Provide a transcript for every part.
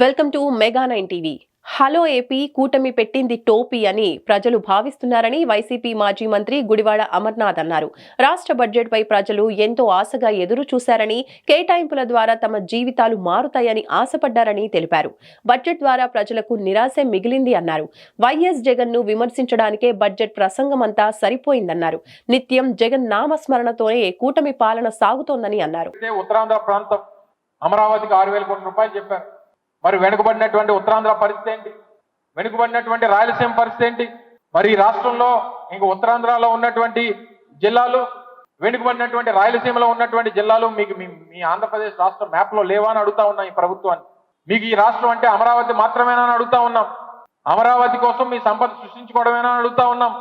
Welcome to mega nine TV. Hello AP కూటమి పెట్టింది టోపీ అని ప్రజలు భావిస్తున్నారని వైసీపీ మాజీ మంత్రి గుడివాడ అమర్నాథ్ అన్నారు. రాష్ట్ర బడ్జెట్ పై ప్రజలు ఎంతో ఆశగా ఎదురు చూశారని కేటాయింపుల ద్వారా తమ జీవితాలు మారుతాయని ఆశపడ్డారని తెలిపారు. బడ్జెట్ ద్వారా ప్రజలకు నిరాశే మిగిలింది అన్నారు. వైఎస్ జగన్ను విమర్శించడానికే బడ్జెట్ ప్రసంగమంతా సరిపోయిందన్నారు. నిత్యం జగన్ నామస్మరణతోనే కూటమి పాలన సాగుతోందని అన్నారు. అమరావతికి ఆరు వేల కోట్ల రూపాయలు చెప్పారు. మరి వెనుకబడినటువంటి ఉత్తరాంధ్ర పరిస్థితి ఏంటి? వెనుకబడినటువంటి రాయలసీమ పరిస్థితి ఏంటి? మరి ఈ రాష్ట్రంలో ఇంక ఉత్తరాంధ్రలో ఉన్నటువంటి జిల్లాలు వెనుకబడినటువంటి రాయలసీమలో ఉన్నటువంటి జిల్లాలు మీకు మీ ఆంధ్రప్రదేశ్ రాష్ట్ర మ్యాప్లో లేవా అని అడుగుతా ఉన్నాం ఈ ప్రభుత్వాన్ని. మీకు ఈ రాష్ట్రం అంటే అమరావతి మాత్రమేనా అని అడుగుతా ఉన్నాం. అమరావతి కోసం మీ సంపద సృష్టించుకోవడమేనా అని అడుగుతా ఉన్నాం.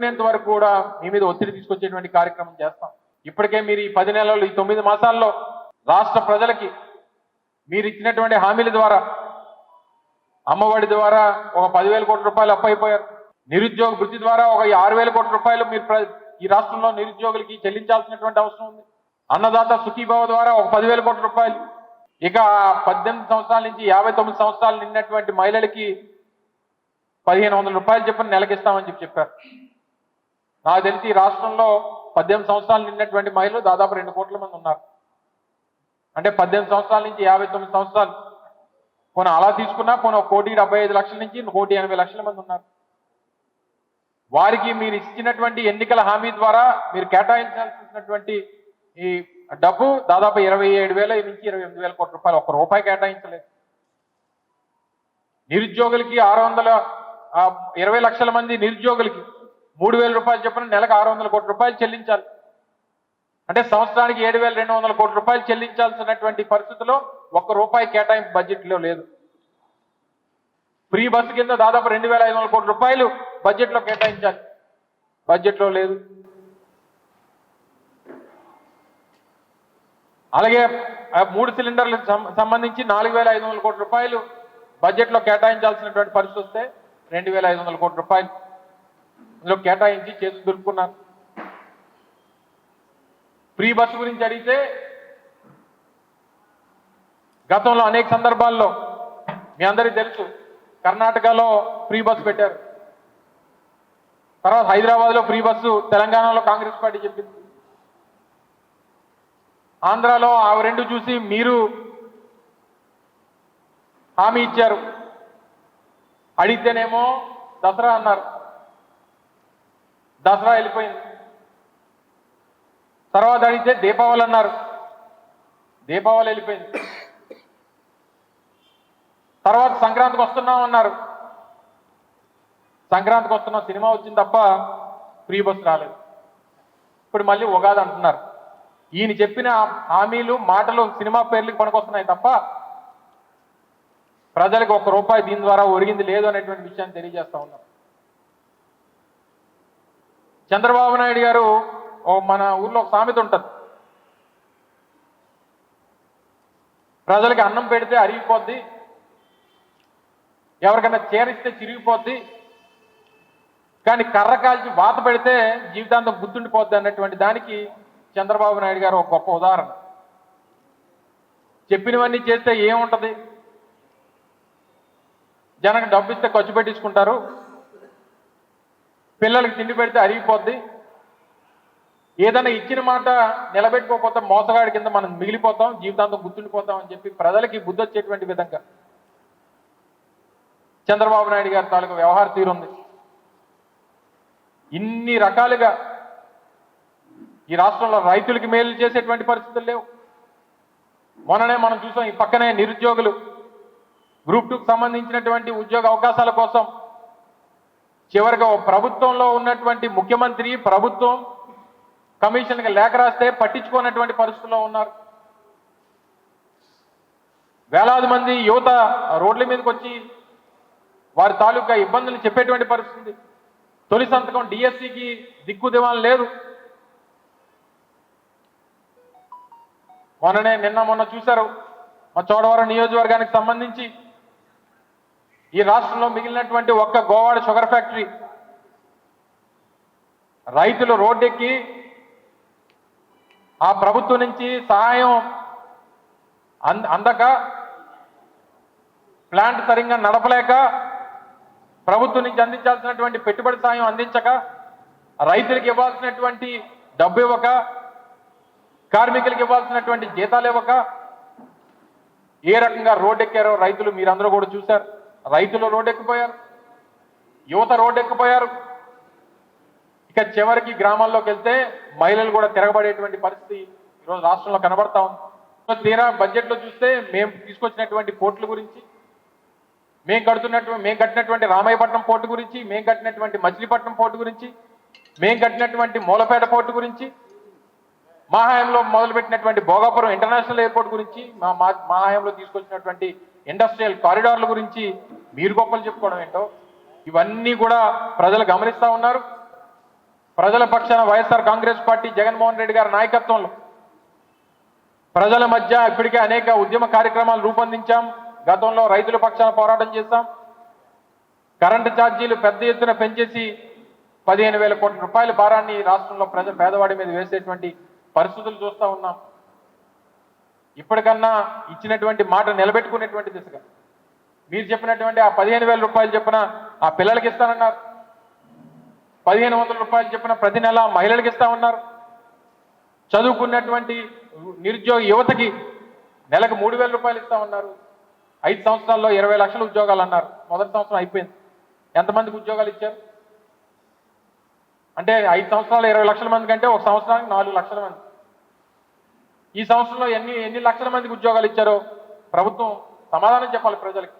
ఇంత వరకు కూడా మీ మీద ఒత్తిడి తీసుకొచ్చేటువంటి కార్యక్రమం చేస్తాం. ఇప్పటికే మీరు ఈ పది నెలలు ఈ తొమ్మిది మాసాల్లో రాష్ట్ర ప్రజలకి మీరు ఇచ్చినటువంటి హామీల ద్వారా అమ్మఒడి ద్వారా ఒక పదివేల కోట్ల రూపాయలు అప్పైపోయారు నిరుద్యోగ వృత్తి ద్వారా ఒక ఆరు వేల కోట్ల రూపాయలు మీరు ప్ర- ఈ రాష్ట్రంలో నిరుద్యోగులకి చెల్లించాల్సినటువంటి అవసరం ఉంది. అన్నదాత సుఖీభావ ద్వారా ఒక పదివేల కోట్ల రూపాయలు. ఇక పద్దెనిమిది సంవత్సరాల నుంచి యాభై తొమ్మిది సంవత్సరాలు నిన్నటువంటి మహిళలకి పదిహేను వందల రూపాయలు చెప్పని నెలకిస్తామని చెప్పి చెప్పారు. నాకు తెలిసి ఈ రాష్ట్రంలో పద్దెనిమిది సంవత్సరాలు నిన్నటువంటి మహిళలు దాదాపు రెండు కోట్ల మంది ఉన్నారు. అంటే పద్దెనిమిది సంవత్సరాల నుంచి యాభై తొమ్మిది సంవత్సరాలు. పోనీ అలా తీసుకున్నా పోనీ కోటి డెబ్బై ఐదు లక్షల నుంచి కోటి ఎనభై లక్షల మంది ఉన్నారు. వారికి మీరు ఇచ్చినటువంటి ఎన్నికల హామీ ద్వారా మీరు కేటాయించాల్సినటువంటి ఈ డబ్బు దాదాపు ఇరవై ఏడు వేల నుంచి ఇరవై ఎనిమిది వేల కోట్ల రూపాయలు ఒక్క రూపాయి కేటాయించలేదు. నిరుద్యోగులకి ఆరు వందల ఇరవై లక్షల మంది నిరుద్యోగులకి మూడు వేల రూపాయలు చెప్పిన నెలకు ఆరు వందల కోట్ల రూపాయలు చెల్లించాలి. అంటే సంవత్సరానికి ఏడు వేల రెండు వందల కోట్ల రూపాయలు చెల్లించాల్సినటువంటి పరిస్థితిలో ఒక్క రూపాయి కేటాయింపు బడ్జెట్లో లేదు. ఫ్రీ బస్సు కింద దాదాపు రెండు వేల ఐదు వందల కోట్ల రూపాయలు బడ్జెట్లో కేటాయించాలి. బడ్జెట్లో లేదు. అలాగే మూడు సిలిండర్లకు సం- సంబంధించి నాలుగు వేల ఐదు వందల కోట్ల రూపాయలు బడ్జెట్లో కేటాయించాల్సినటువంటి పరిస్థితి వస్తే రెండు వేల ఐదు వందల కోట్ల రూపాయలు ఇందులో కేటాయించి చేతులు దులుపుకున్నారు. ఫ్రీ బస్సు గురించి అడిగితే గతంలో అనేక సందర్భాల్లో మీ అందరికీ తెలుసు కర్ణాటకలో ఫ్రీ బస్సు పెట్టారు. తర్వాత హైదరాబాద్లో ఫ్రీ బస్సు తెలంగాణలో కాంగ్రెస్ పార్టీ చెప్పింది. ఆంధ్రాలో ఆ రెండు చూసి మీరు హామీ ఇచ్చారు. అడిగితేనేమో దసరా అన్నారు. దసరా వెళ్ళిపోయింది. తర్వాత అడిగితే దీపావళి అన్నారు. దీపావళి వెళ్ళిపోయింది. తర్వాత సంక్రాంతికి వస్తున్నాం అన్నారు. సంక్రాంతికి వస్తున్నాం సినిమా వచ్చింది తప్ప ఫ్రీ బస్ రాలేదు. ఇప్పుడు మళ్ళీ ఉగాది అంటున్నారు. ఈయన చెప్పిన హామీలు మాటలు సినిమా పేర్లకు పనికొస్తున్నాయి తప్ప ప్రజలకు ఒక రూపాయి దీని ద్వారా ఒరిగింది లేదు అనేటువంటి విషయాన్ని తెలియజేస్తా ఉన్నాం. చంద్రబాబు నాయుడు గారు ఓ మన ఊర్లో ఒక సామెత ఉంటుంది. ప్రజలకి అన్నం పెడితే అరిగిపోద్ది ఎవరికైనా చేరిస్తే చిరిగిపోద్ది కానీ కర్ర కాల్చి వాత పెడితే జీవితాంతం గుర్తుండిపోద్ది అన్నటువంటి దానికి చంద్రబాబు నాయుడు గారు ఒక గొప్ప ఉదాహరణ. చెప్పినవన్నీ చేస్తే ఏముంటది? జనకు డబ్బు ఇస్తే ఖర్చు పెట్టించుకుంటారు పిల్లలకి తిండి పెడితే అరిగిపోద్ది ఏదైనా ఇచ్చిన మాట నిలబెట్టుకోకపోతే మోసగాడి కింద మనం మిగిలిపోతాం జీవితాంతం గుర్తుండిపోతాం అని చెప్పి ప్రజలకి బుద్ధి వచ్చేటువంటి విధంగా. చంద్రబాబు నాయుడు గారి తాలూకు వ్యవహార తీరుంది ఇన్ని రకాలుగా ఈ రాష్ట్రంలో రైతులకి మేలు చేసేటువంటి పరిస్థితులు లేవు. మొన్ననే మనం చూసాం ఈ పక్కనే నిరుద్యోగులు గ్రూప్ టూకి సంబంధించినటువంటి ఉద్యోగ అవకాశాల కోసం చివరిగా ప్రభుత్వంలో ఉన్నటువంటి ముఖ్యమంత్రి ప్రభుత్వం కమిషన్కి లేఖ రాస్తే పట్టించుకోనటువంటి పరిస్థితుల్లో ఉన్నారు. వేలాది మంది యువత రోడ్ల మీదకి వచ్చి వారి తాలూకా ఇబ్బందులు చెప్పేటువంటి పరిస్థితి తొలి సంతకం డిఎస్సికి దిక్కు దివాన్ లేదు. మొన్ననే నిన్న మొన్న చూశారు. మా చోడవరం నియోజకవర్గానికి సంబంధించి ఈ రాష్ట్రంలో మిగిలినటువంటి ఒక్క గోవాడ షుగర్ ఫ్యాక్టరీ రైతులు రోడ్డెక్కి ఆ ప్రభుత్వం నుంచి సహాయం అంద అందక ప్లాంట్ సరిగ్గా నడపలేక ప్రభుత్వం నుంచి అందించాల్సినటువంటి పెట్టుబడి సాయం అందించక రైతులకు ఇవ్వాల్సినటువంటి డబ్బు ఇవ్వక కార్మికులకు ఇవ్వాల్సినటువంటి జీతాలు ఇవ్వక ఏ రకంగా రోడ్డెక్కారో రైతులు మీరందరూ కూడా చూశారు. రైతులు రోడ్డెక్కిపోయారు. యువత రోడ్డెక్కిపోయారు. ఇక చివరికి గ్రామాల్లోకి వెళ్తే మహిళలు కూడా తిరగబడేటువంటి పరిస్థితి ఈరోజు రాష్ట్రంలో కనబడతా ఉంది. తీరా బడ్జెట్లో చూస్తే మేము తీసుకొచ్చినటువంటి పోర్టుల గురించి మేము కడుతున్నటువంటి మేము కట్టినటువంటి రామాయపట్నం పోర్టు గురించి మేము కట్టినటువంటి మచిలీపట్నం పోర్టు గురించి మేము కట్టినటువంటి మూలపేట పోర్టు గురించి మా మొదలుపెట్టినటువంటి భోగాపురం ఇంటర్నేషనల్ ఎయిర్పోర్ట్ గురించి మా మా- మా తీసుకొచ్చినటువంటి ఇండస్ట్రియల్ కారిడార్ల గురించి మీరు గొప్పలు చెప్పుకోవడం ఏంటో ఇవన్నీ కూడా ప్రజలు గమనిస్తా ఉన్నారు. ప్రజల పక్షాన YSR Congress party Jaganmohan Reddy గారి నాయకత్వంలో ప్రజల మధ్య ఇప్పటికే అనేక ఉద్యమ కార్యక్రమాలు రూపొందించాం. గతంలో రైతుల పక్షాన పోరాటం చేశాం. కరెంటు ఛార్జీలు పెద్ద ఎత్తున పెంచేసి పదిహేను వేల కోట్ల రూపాయల భారాన్ని రాష్ట్రంలో ప్రజ పేదవాడి మీద వేసేటువంటి పరిస్థితులు చూస్తా ఉన్నాం. ఇప్పటికన్నా ఇచ్చినటువంటి మాట నిలబెట్టుకునేటువంటి దిశగా మీరు చెప్పినటువంటి ఆ పదిహేను వేల రూపాయలు చెప్పిన ఆ పిల్లలకి ఇస్తానన్నారు. పదిహేను వందల రూపాయలు చెప్పిన ప్రతి నెల మహిళలకు ఇస్తామన్నారు చదువుకున్నటువంటి నిరుద్యోగ యువతకి నెలకు మూడు వేల రూపాయలు ఇస్తామన్నారు ఐదు సంవత్సరాల్లో ఇరవై లక్షల ఉద్యోగాలు అన్నారు. మొదటి సంవత్సరం అయిపోయింది. ఎంతమందికి ఉద్యోగాలు ఇచ్చారు? అంటే ఐదు సంవత్సరాలు ఇరవై లక్షల మంది కంటే ఒక సంవత్సరానికి నాలుగు లక్షల మంది. ఈ సంవత్సరంలో ఎన్ని ఎన్ని లక్షల మందికి ఉద్యోగాలు ఇచ్చారో ప్రభుత్వం సమాధానం చెప్పాలి ప్రజలకి.